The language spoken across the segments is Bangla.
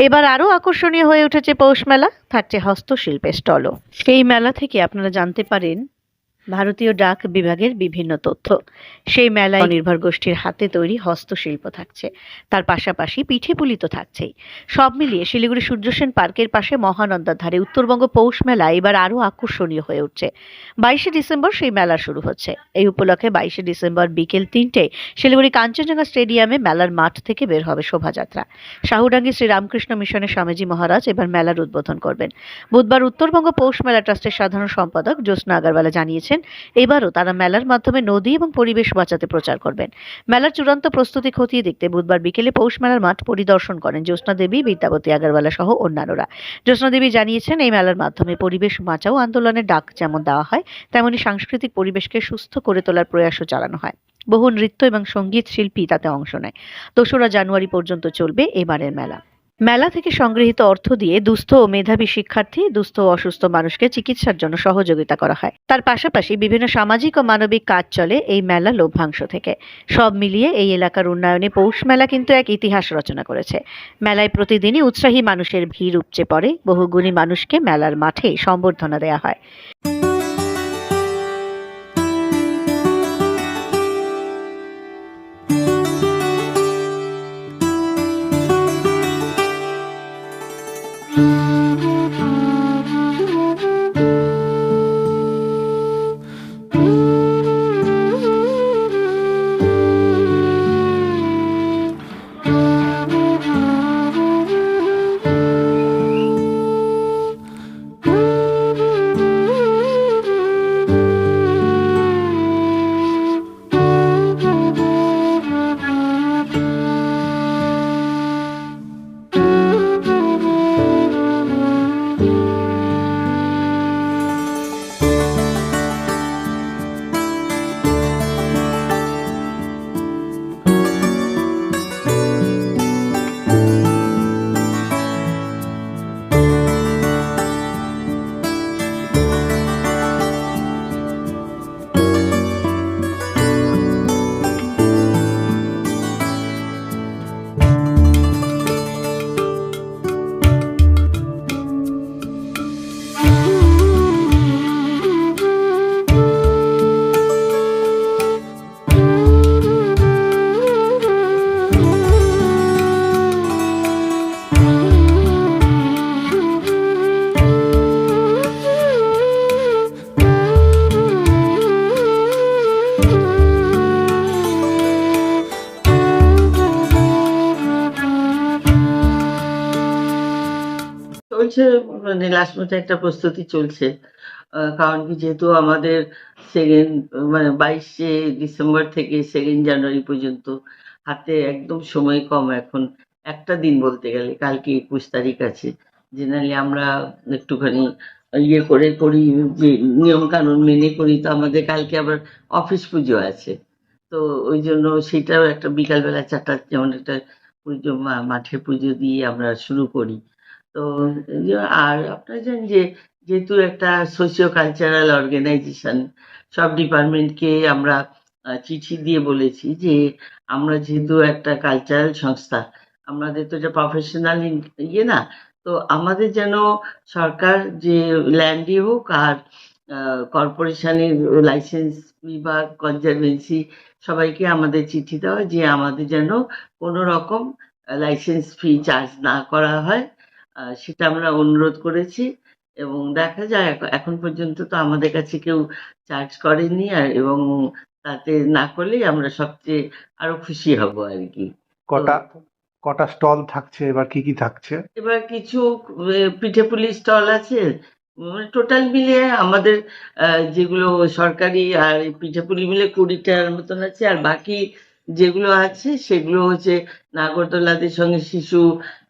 এবার আরও আকর্ষণীয় হয়ে উঠেছে পৌষ মেলা, থাকছে হস্তশিল্পের স্টলও। সেই মেলা থেকে আপনারা জানতে পারেন ভারতীয় ডাক বিভাগের বিভিন্ন তথ্য। সেই মেলায় নির্ভর গোষ্ঠীর হাতে তৈরি হস্তশিল্প থাকছে। তার পাশাপাশি পিঠে পুলি তো থাকছেই। সব মিলিয়ে শিলিগুড়ি সূর্যসেন পার্কের পাশে মহানন্দার ধারে উত্তরবঙ্গ পৌষ মেলা এবার আরও আকর্ষণীয় হয়ে উঠছে। বাইশে ডিসেম্বর সেই মেলা শুরু হচ্ছে। এই উপলক্ষে বাইশে ডিসেম্বর বিকেল তিনটে শিলিগুড়ি কাঞ্চনজঙ্ঘা স্টেডিয়ামে মেলার মাঠ থেকে বের হবে শোভাযাত্রা। শাহুডাঙ্গি শ্রীরামকৃষ্ণ মিশনের স্বামীজি মহারাজ এবার মেলার উদ্বোধন করবেন। বুধবার উত্তরবঙ্গ পৌষ মেলা ট্রাস্টের সাধারণ সম্পাদক জ্যোৎস্না আগারওয়ালা জানিয়েছেন এবারও তারা মেলার মাধ্যমে নদী এবং পরিবেশ বাঁচাতে প্রচার করবেন। মেলার চূড়ান্ত প্রস্তুতি খতিয়ে দেখতে বুধবার বিকেলে পৌষ মেলার মাঠ পরিদর্শন করেন জ্যোৎস্না দেবী, বিদ্যাপতি আগারওয়ালা সহ অন্যান্যরা। জ্যোৎস্না দেবী জানিয়েছেন, এই মেলার মাধ্যমে পরিবেশ বাঁচাও আন্দোলনের ডাক যেমন দেওয়া হয়, তেমনি সাংস্কৃতিক পরিবেশকে সুস্থ করে তোলার প্রয়াসও চালানো হয়। বহু নৃত্য এবং সংগীত শিল্পী তাতে অংশ নেয়। দোসরা জানুয়ারি পর্যন্ত চলবে এবারের মেলা। মেলা থেকে সংগৃহীত অর্থ দিয়ে দুস্থ ও মেধাবী শিক্ষার্থী, দুস্থ ও অসুস্থ মানুষকে চিকিৎসার জন্য সহযোগিতা করা হয়। তার পাশাপাশি বিভিন্ন সামাজিক ও মানবিক কাজ চলে এই মেলা লভ্যাংশ থেকে। সব মিলিয়ে এই এলাকার উন্নয়নে পৌষ মেলা কিন্তু এক ইতিহাস রচনা করেছে। মেলায় প্রতিদিনই উৎসাহী মানুষের ভিড় উপচে পড়ে। বহুগুণী মানুষকে মেলার মাঠে সম্বর্ধনা দেওয়া হয়। চলছে মানে লাস্ট মতো একটা প্রস্তুতি চলছে। কারণ কি যেহেতু আমাদের সেকেন্ড মানে বাইশে ডিসেম্বর থেকে সেকেন্ড জানুয়ারি পর্যন্ত হাতে একদম সময় কম এখন। একটা দিন বলতে গেলে, কালকে একুশ তারিখ আছে। জেনারেলি আমরা একটুখানি ইয়ে করে করি, যে নিয়ম কানুন মেনে করি, তো আমাদের কালকে আবার অফিস পুজো আছে। তো ওই জন্য সেটাও একটা বিকালবেলা চারটা যেমন একটা পুজো মাঠে পুজো দিয়ে আমরা শুরু করি। তো এই যে আর আপনারা জানেন যে যেহেতু একটা সোশিও কালচারাল অর্গানাইজেশন সব ডিপার্টমেন্টকে আমরা চিঠি দিয়ে বলেছি যে আমরা যেহেতু একটা কালচারাল সংস্থা, আমাদের তো এটা প্রফেশনাল ইয়ে না, তো আমাদের যেন সরকার যে ল্যান্ডই হোক আর কর্পোরেশনের লাইসেন্স বিভাগ কনজারভেন্সি সবাইকে আমাদের চিঠি দেওয়া যে আমাদের যেন কোনো রকম লাইসেন্স ফি চার্জ না করা হয়। সেটা আমরা অনুরোধ করেছি এবং দেখা যায় এখন পর্যন্ত তো আমাদের কাছে কেউ চার্জ করেনি আর এবং তাতে না করলেই আমরা সবচেয়ে আরও খুশি হব আর কি। কটা কটা স্টল থাকছে এবার কি কি থাকছে? এবার কিছু পিঠে পুলি স্টল আছে। টোটাল মিলিয়ে আমাদের যেগুলো সরকারি আর পিঠে পুলি মিলে কুড়িটার মতন আছে আর বাকি যেগুলো আছে সেগুলো হচ্ছে নাগরদোলাদের সঙ্গে শিশু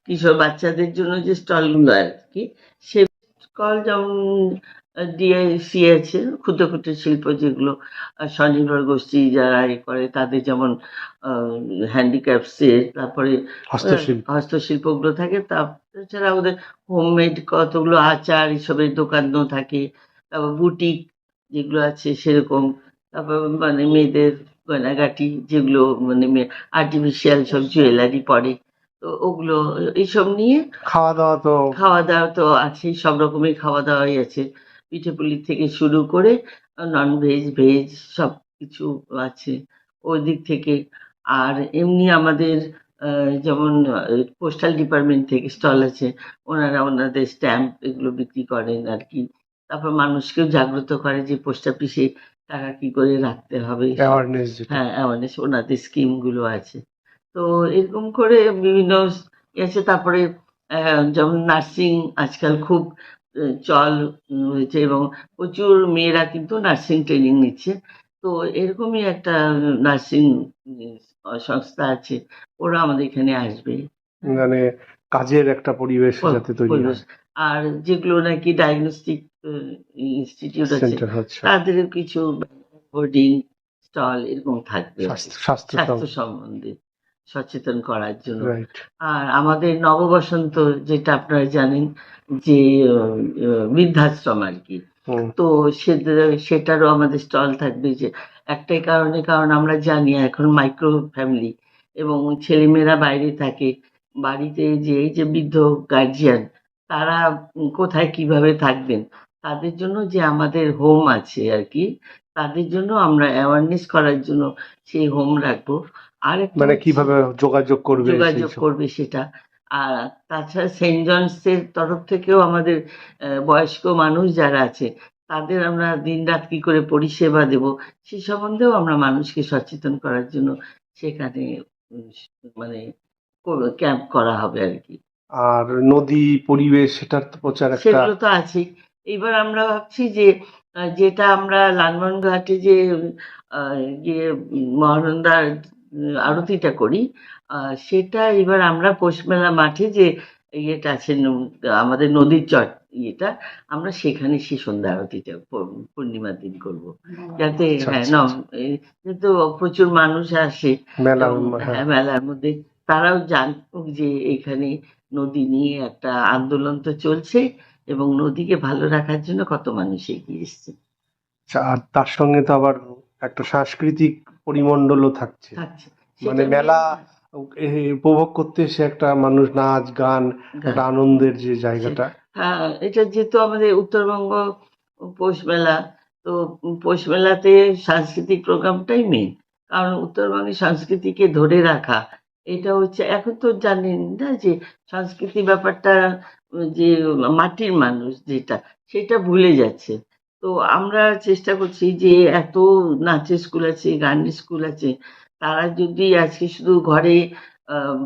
কিশোর বাচ্চাদের জন্য যে স্টলগুলো আর কি সে স্টল যেমন ডিআইসি আছে ক্ষুদ্র ক্ষুদ্র শিল্প যেগুলো স্বনির্ভর গোষ্ঠী যারা এ করে তাদের যেমন হ্যান্ডিক্রাফটসের তারপরে হস্তশিল্প। হস্তশিল্পগুলো থাকে তাছাড়া ওদের হোমমেড কতগুলো আচার এসবের দোকানও থাকে তারপর বুটিক যেগুলো আছে সেরকম তারপর মানে মেয়েদের গয়নাগাটি যেগুলো মানে আর্টিফিশিয়াল সব জুয়েলারি পরে তো ওগুলো এইসব নিয়ে খাওয়া দাওয়া তো খাওয়া দাওয়া তো আছেই সব রকমের খাওয়া দাওয়াই আছে। পিঠে পুলি থেকে শুরু করে নন ভেজ ভেজ সব কিছু আছে ওই দিক থেকে। আর এমনি আমাদের যেমন পোস্টাল ডিপার্টমেন্ট থেকে স্টল আছে ওনারা ওনাদের স্ট্যাম্প এগুলো বিক্রি করেন আর কি। তারপর মানুষকেও জাগ্রত করে যে পোস্ট অফিসে টাকা কি করে রাখতে হবে? অ্যাওয়ারনেস হ্যাঁ অ্যাওয়ারনেস ওনাদের স্কিমগুলো আছে। তো এরকম করে বিভিন্ন আছে তারপরে যেমন নার্সিং আজকাল খুব চল হয়েছে এবং প্রচুর মেয়েরা কিন্তু নার্সিং ট্রেনিং নিচ্ছে। তো এরকমই একটা নার্সিং সংস্থা আছে ওরা আমাদের এখানে আসবে। মানে কাজের একটা পরিবেশ যাতে তৈরি পরিবেশ। আর যেগুলো নাকি ডায়াগনস্টিক ইনস্টিটিউট আছে। তাদের কিছু হোর্ডিং স্টল এরকম থাকবে। স্বাস্থ্য সম্বন্ধে সচেতন করার জন্য। আর আমাদের নববসন্ত যেটা আপনারা জানেন যে বৃদ্ধাশ্রম আর কি। তো সেটারও আমাদের স্টল থাকবে যে একটাই কারণে কারণ আমরা জানি এখন মাইক্রো ফ্যামিলি এবং ছেলেমেয়েরা বাইরে থাকে। বাড়িতে যে এই যে বৃদ্ধ গার্জিয়ান তারা কোথায় কীভাবে থাকবেন? তাদের জন্য যে আমাদের হোম আছে আর কি তাদের জন্য আমরা অ্যাওয়ারনেস করার জন্য সেই হোম রাখব। আর মানে কীভাবে যোগাযোগ করবে যোগাযোগ করবে সেটা। আর তাছাড়া সেন্ট জনসের তরফ থেকেও আমাদের বয়স্ক মানুষ যারা আছে তাদের আমরা দিনরাত কি করে পরিষেবা দেব সে সম্বন্ধেও আমরা মানুষকে সচেতন করার জন্য সেখানে মানে ক্যাম্প করা হবে আর কি। আর নদী পরিবেশ সেটার তো প্রচার একটা সেগুলো তো আছেই। এবার আমরা ভাবছি যে যেটা আমরা লালমন লালমোহনঘাটে যে আহ, গিয়ে মহানন্দার আরতিটা করি সেটা এবার আমরা পৌষমেলা মাঠে যে ইয়েটা আছে আমাদের নদীর চট ইয়েটা আমরা সেখানে সেই সন্ধ্যা আরতিটা পূর্ণিমার দিন করব। যাতে আচ্ছা, হ্যাঁ আচ্ছা, ন আচ্ছা। যেহেতু প্রচুর মানুষ আসে হ্যাঁ, মেলার মধ্যে তারাও জানুক যে এখানে নদী নিয়ে একটা আন্দোলন তো চলছে এবং নদীকে ভালো রাখার জন্য কত মানুষ এগিয়ে এসছে। আচ্ছা, আর তার সঙ্গে তো আবার একটা সাংস্কৃতিক পরিমণ্ডলও থাকছে। থাকছে। মানে মেলা উপভোগ করতে এসে একটা মানুষ নাচ গান একটা আনন্দের যে জায়গাটা। হ্যাঁ এটা যেহেতু আমাদের উত্তরবঙ্গ পৌষ মেলা তো পৌষ মেলাতে সাংস্কৃতিক প্রোগ্রামটাই মেন কারণ উত্তরবঙ্গের সংস্কৃতিকে ধরে রাখা এটা হচ্ছে, এখন তো জানেন না যে সংস্কৃতি ব্যাপারটা, যে মাটির মানুষ যেটা, সেটা ভুলে যাচ্ছে। তো আমরা চেষ্টা করছি যে এত নাচের স্কুল আছে, গানের স্কুল আছে, তারা যদি আজকে শুধু ঘরে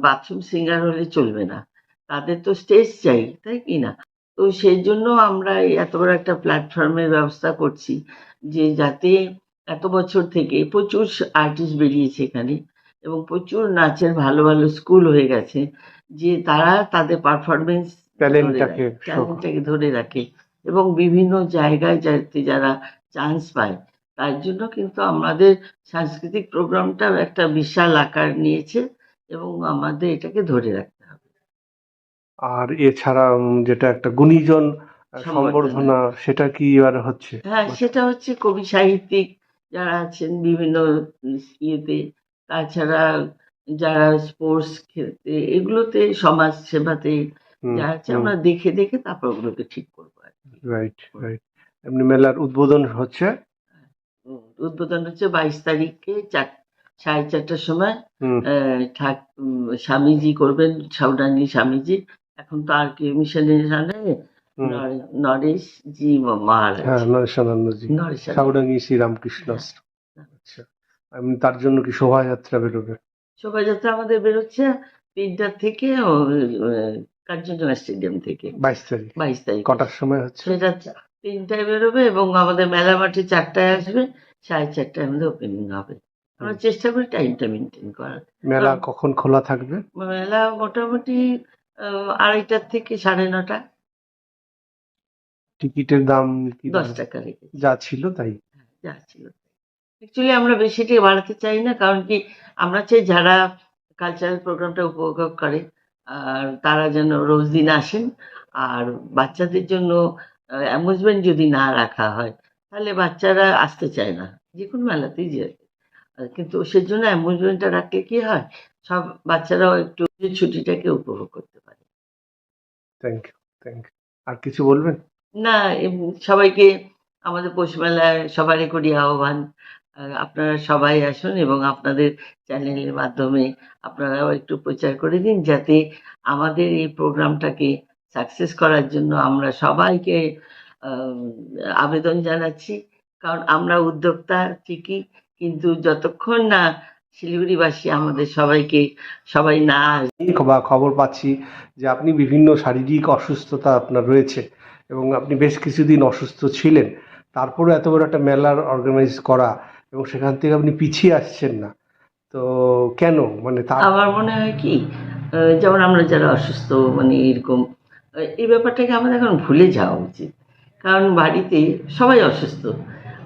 বাথরুম সিঙ্গার হলে চলবে না। তাদের তো স্টেজ চাই, তাই কি না? তো সেই জন্য আমরা এত বড় একটা প্ল্যাটফর্মের ব্যবস্থা করছি যে যাতে এত বছর থেকে প্রচুর আর্টিস্ট বেরিয়েছে এখানে। এবং প্রচুর নাচের ভালো ভালো স্কুল হয়ে গেছে যে তারা তাদের পারফরমেন্স ট্যালেন্টটাকে ধরে রাখে এবং বিভিন্ন জায়গায় যাতে যারা চান্স পায় তার জন্য কিন্তু আমাদের সাংস্কৃতিক প্রোগ্রামটাও একটা বিশাল আকার নিয়েছে এবং আমাদের এটাকে ধরে রাখতে হবে আর এছাড়া যেটা একটা গুণীজন। সম্বর্ধনা সেটা কি এবার হচ্ছে হ্যাঁ সেটা হচ্ছে কবি সাহিত্যিক যারা আছেন বিভিন্ন ইয়েতে তাছাড়া যারা স্পোর্টস খেলতে এগুলোতে সমাজ সেবাতে যা আছে আমরা দেখে দেখে তারপর ওগুলোকে ঠিক করব আর কি। রাইট রাইট এমনি মেলার উদ্বোধন হচ্ছে? উদ্বোধন হচ্ছে বাইশ তারিখে চার সাড়ে চারটার সময়। ঠাক স্বামীজি করবেন সাউডানি স্বামীজি। এখন তো আর কি মিশনের জানে। নরেশ জি মহারাজ। হ্যাঁ নরেশানন্দজি নরেশ সাউডাঙ্গি শ্রীরামকৃষ্ণ। আচ্ছা। এমনি তার জন্য কি শোভাযাত্রা বেরোবে? শোভাযাত্রা আমাদের বেরোচ্ছে তিনটা থেকে কাঞ্চনজঙ্ঘা স্টেডিয়াম থেকে। বাইশ তারিখ। বাইশ তারিখ। কটার সময় হচ্ছে? সেটা তিনটায় বেরোবে এবং আমাদের মেলা মাঠে চারটায় আসবে সাড়ে চারটায় আমাদের ওপেনিং হবে। আমরা চেষ্টা করি টাইমটা মেনটেন করার। মেলা কখন খোলা থাকবে? মেলা মোটামুটি আড়াইটার থেকে সাড়ে নটা। টিকিটের দাম কি দশ টাকা রেখেছি। যা ছিল তাই? যা ছিল। অ্যাকচুয়ালি আমরা বেশিটি বাড়াতে চাই না কারণ কি আমরা চাই যারা কালচারাল প্রোগ্রামটা উপভোগ করে আর তারা যেন রোজ দিন আসেন আর বাচ্চাদের জন্য অ্যামুজমেন্ট যদি না রাখা হয় তাহলে বাচ্চারা আসতে চায় না যে কোনো মেলাতেই যে কিন্তু সেজন্য অ্যামুজমেন্টটা রাখলে কি হয় সব বাচ্চারাও একটু ছুটিটাকে উপভোগ করতে পারে। থ্যাংক ইউ থ্যাংক ইউ আর কিছু বলবেন? না সবাইকে আমাদের পৌষ মেলায় সবারই করি আহ্বান আহ, আপনারা সবাই আসুন এবং আপনাদের চ্যানেলের মাধ্যমে আপনারাও একটু প্রচার করে দিন যাতে আমাদের এই প্রোগ্রামটাকে সাকসেস করার জন্য আমরা সবাইকে আবেদন জানাচ্ছি। কারণ আমরা উদ্যোক্তা ঠিকই, কিন্তু যতক্ষণ না শিলিগুড়িবাসী আমাদের সবাইকে, সবাই না বা খবর পাচ্ছি যে আপনি বিভিন্ন শারীরিক অসুস্থতা আপনার রয়েছে এবং আপনি বেশ কিছুদিন অসুস্থ ছিলেন। তারপরে এত বড় একটা মেলার অর্গানাইজ করা এবং সেখান থেকে আপনি পিছিয়ে আসছেন না। তো কেন? মানে তার আমার মনে হয় কি যেমন আমরা যারা অসুস্থ মানে এরকম এই ব্যাপারটাকে আমাদের এখন ভুলে যাওয়া উচিত। কারণ বাড়িতে সবাই অসুস্থ।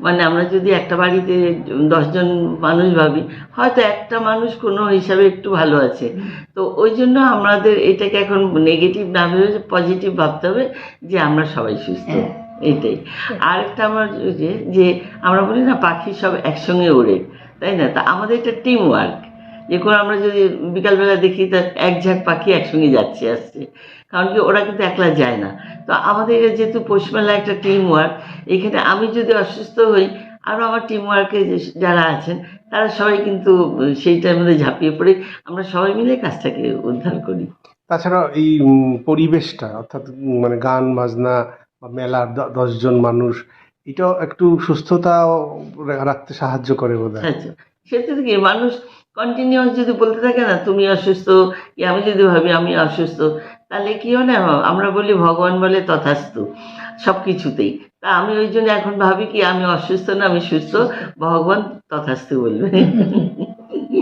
মানে আমরা যদি একটা বাড়িতে দশজন মানুষ ভাবি হয়তো একটা মানুষ কোনো হিসাবে একটু ভালো আছে। তো ওই জন্য আমাদের এটাকে এখন নেগেটিভ না ভেবে পজিটিভ ভাবতে হবে যে আমরা সবাই সুস্থ। এটাই। আরেকটা আমার যে যে আমরা বলি না, পাখি সব একসঙ্গে ওড়ে, তাই না? তা আমাদের এটা টিম ওয়ার্ক যে কোনো আমরা যদি বিকালবেলা দেখি, তা এক ঝাঁক পাখি একসঙ্গে যাচ্ছে, আসছে। কারণ কি, ওরা কিন্তু একলা যায় না। তো আমাদের এটা যেহেতু পৌষমেলা একটা টিম ওয়ার্ক এখানে আমি যদি অসুস্থ হই আরও আমার টিম ওয়ার্কে যারা আছেন, তারা সবাই কিন্তু সেইটার মধ্যে ঝাঁপিয়ে পড়ে। আমরা সবাই মিলে কাজটাকে উদ্ধার করি। তাছাড়া এই পরিবেশটা, অর্থাৎ মানে গান, বাজনা বা মেলার দ- দশজন মানুষ, এটাও একটু সুস্থতা রাখতে সাহায্য করে বোধ সেটা কি, মানুষ কন্টিনিউয়াস যদি বলতে থাকে না, তুমি অসুস্থ, কি আমি যদি ভাবি আমি অসুস্থ, তাহলে কি হয় না? আমরা বলি, ভগবান বলে তথাস্তু সব কিছুতেই তা আমি ওই জন্য এখন ভাবি কি, আমি অসুস্থ না, আমি সুস্থ, ভগবান তথাস্তু বলবে।